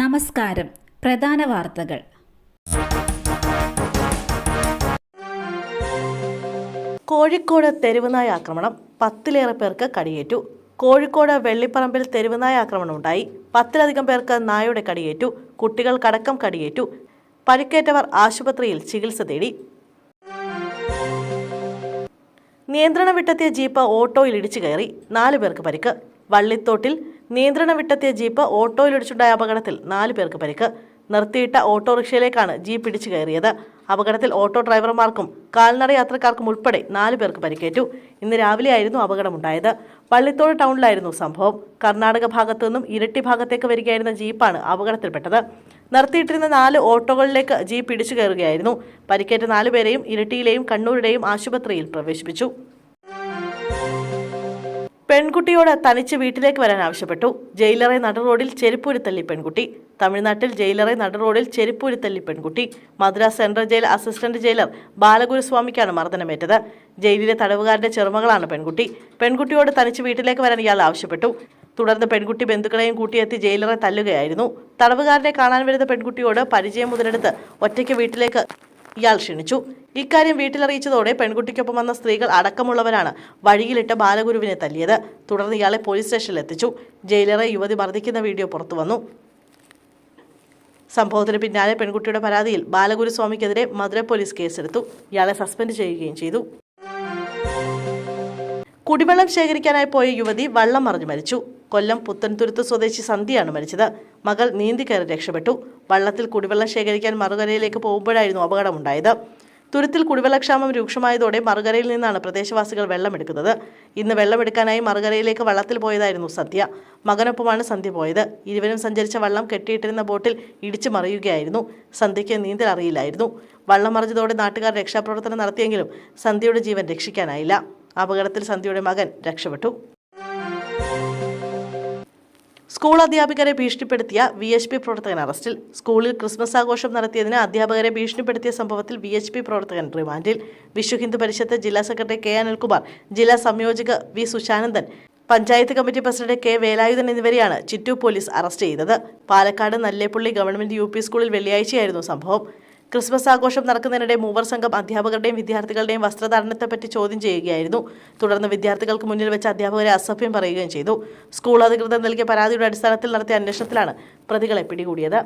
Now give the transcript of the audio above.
നമസ്കാരം. പ്രധാന വാർത്തകൾ. കോഴിക്കോട് തെരുവുനായ ആക്രമണം പത്തിലേറെ പേർക്ക് കടിയേറ്റു. കോഴിക്കോട് വെള്ളിപ്പറമ്പിൽ തെരുവുനായ ആക്രമണം ഉണ്ടായി. പത്തിലധികം പേർക്ക് നായയുടെ കടിയേറ്റു. കുട്ടികൾ കുട്ടികൾക്കടക്കം കടിയേറ്റു. പരിക്കേറ്റവർ ആശുപത്രിയിൽ ചികിത്സ തേടി. നിയന്ത്രണം വിട്ടെത്തിയ ജീപ്പ് ഓട്ടോയിൽ ഇടിച്ചു കയറി. നാലു പേർക്ക് പരിക്ക്. വള്ളിത്തോട്ടിൽ നിയന്ത്രണം വിട്ടെത്തിയ ജീപ്പ് ഓട്ടോയിൽ ഇടിച്ചുണ്ടായ അപകടത്തിൽ നാലു പേർക്ക് പരിക്ക്. നിർത്തിയിട്ട ഓട്ടോറിക്ഷയിലേക്കാണ് ജീപ്പ് ഇടിച്ചു കയറിയത്. അപകടത്തിൽ ഓട്ടോ ഡ്രൈവർമാർക്കും കാൽനട യാത്രക്കാർക്കും ഉൾപ്പെടെ നാലു പേർക്ക് പരിക്കേറ്റു. ഇന്ന് രാവിലെയായിരുന്നു അപകടമുണ്ടായത്. പള്ളിത്തോട് ടൗണിലായിരുന്നു സംഭവം. കർണാടക ഭാഗത്തു നിന്നും ഇരട്ടി ഭാഗത്തേക്ക് വരികയായിരുന്ന ജീപ്പാണ് അപകടത്തിൽപ്പെട്ടത്. നിർത്തിയിട്ടിരുന്ന നാല് ഓട്ടോകളിലേക്ക് ജീപ്പ് ഇടിച്ചു കയറുകയായിരുന്നു. പരിക്കേറ്റ നാലുപേരെയും ഇരട്ടിയിലെയും കണ്ണൂരുടെയും ആശുപത്രിയിൽ പ്രവേശിപ്പിച്ചു. പെൺകുട്ടിയോട് തനിച്ച് വീട്ടിലേക്ക് വരാൻ ആവശ്യപ്പെട്ടു. ജയിലറെ നടുറോഡിൽ ചെരുപ്പൂരി തല്ലി പെൺകുട്ടി. തമിഴ്നാട്ടിൽ ജയിലറെ നടുറോഡിൽ ചെരുപ്പൂരി തല്ലി പെൺകുട്ടി. Madras central jail assistant jailer ബാലഗുരുസ്വാമിക്കാണ് മർദ്ദനമേറ്റത്. ജയിലിലെ തടവുകാരുടെ ചെറുമകളാണ് പെൺകുട്ടി. പെൺകുട്ടിയോട് തനിച്ച് വീട്ടിലേക്ക് വരാൻ ഇയാൾ ആവശ്യപ്പെട്ടു. തുടർന്ന് പെൺകുട്ടി ബന്ധുക്കളെയും കൂട്ടിയെത്തി ജയിലറെ തല്ലുകയായിരുന്നു. തടവുകാരനെ കാണാൻ വരുന്ന പെൺകുട്ടിയോട് പരിചയം മുതലെടുത്ത് ഒറ്റയ്ക്ക് വീട്ടിലേക്ക് ഇയാൾ ക്ഷണിച്ചു. ഇക്കാര്യം വീട്ടിലറിയിച്ചതോടെ പെൺകുട്ടിക്കൊപ്പം വന്ന സ്ത്രീകൾ അടക്കമുള്ളവരാണ് വഴിയിലിട്ട് ബാലഗുരുവിനെ തല്ലിയത്. തുടർന്ന് ഇയാളെ പോലീസ് സ്റ്റേഷനിൽ എത്തിച്ചു. ജയിലറെ യുവതി മർദ്ദിക്കുന്ന വീഡിയോ പുറത്തു വന്നു. സംഭവത്തിന് പിന്നാലെ പെൺകുട്ടിയുടെ പരാതിയിൽ ബാലഗുരുസ്വാമിക്കെതിരെ മധുര പോലീസ് കേസെടുത്തു. ഇയാളെ സസ്പെൻഡ് ചെയ്യുകയും ചെയ്തു. കുടിവെള്ളം ശേഖരിക്കാനായി പോയ യുവതി വള്ളം മറിഞ്ഞു മരിച്ചു. കൊല്ലം പുത്തൻതുരുത്ത് സ്വദേശി സന്ധ്യയാണ് മരിച്ചത്. മകൾ നീന്തി കയറി രക്ഷപ്പെട്ടു. വള്ളത്തിൽ കുടിവെള്ളം ശേഖരിക്കാൻ മറുകരയിലേക്ക് പോകുമ്പോഴായിരുന്നു അപകടമുണ്ടായത്. തുരുത്തിൽ കുടിവെള്ളക്ഷാമം രൂക്ഷമായതോടെ മറുകരയിൽ നിന്നാണ് പ്രദേശവാസികൾ വെള്ളമെടുക്കുന്നത്. ഇന്ന് വെള്ളമെടുക്കാനായി മറുകരയിലേക്ക് വള്ളത്തിൽ പോയതായിരുന്നു സന്ധ്യ. മകനൊപ്പമാണ് സന്ധ്യ പോയത്. ഇരുവരും സഞ്ചരിച്ച വള്ളം കെട്ടിയിട്ടിരുന്ന ബോട്ടിൽ ഇടിച്ചു മറിയുകയായിരുന്നു. സന്ധ്യയ്ക്ക് നീന്തൽ അറിയില്ലായിരുന്നു. വള്ളം മറിഞ്ഞതോടെ നാട്ടുകാർ രക്ഷാപ്രവർത്തനം നടത്തിയെങ്കിലും സന്ധ്യയുടെ ജീവൻ രക്ഷിക്കാനായില്ല. അപകടത്തിൽ സന്ധ്യയുടെ മകൻ രക്ഷപ്പെട്ടു. സ്കൂൾ അധ്യാപകരെ ഭീഷണിപ്പെടുത്തിയ വി എച്ച് പി പ്രവർത്തകൻ അറസ്റ്റിൽ. സ്കൂളിൽ ക്രിസ്മസ് ആഘോഷം നടത്തിയതിന് അധ്യാപകരെ ഭീഷണിപ്പെടുത്തിയ സംഭവത്തിൽ വി എച്ച് പി പ്രവർത്തകൻ റിമാൻഡിൽ. വിശ്വ ഹിന്ദു പരിഷത്ത് ജില്ലാ സെക്രട്ടറി കെ അനിൽകുമാർ ജില്ലാ സംയോജക V Sushanandan panchayat committee president K Velayudhan എന്നിവരെയാണ് ചിറ്റൂർ പോലീസ് അറസ്റ്റ് ചെയ്തത്. പാലക്കാട് നല്ലേപ്പള്ളി ഗവൺമെന്റ് യു സ്കൂളിൽ വെള്ളിയാഴ്ചയായിരുന്നു സംഭവം. ക്രിസ്മസ് ആഘോഷം നടക്കുന്നതിനിടെ മൂവർ സംഘം അധ്യാപകരുടെയും വിദ്യാർത്ഥികളുടെയും വസ്ത്രധാരണത്തെപ്പറ്റി ചോദ്യം ചെയ്യുകയായിരുന്നു. തുടർന്ന് വിദ്യാർത്ഥികൾക്ക് മുന്നിൽ വെച്ച് അധ്യാപകരെ അസഭ്യം പറയുകയും ചെയ്തു. സ്കൂൾ അധികൃതർ നൽകിയ പരാതിയുടെ അടിസ്ഥാനത്തിൽ നടത്തിയ അന്വേഷണത്തിലാണ് പ്രതികളെ പിടികൂടിയത്.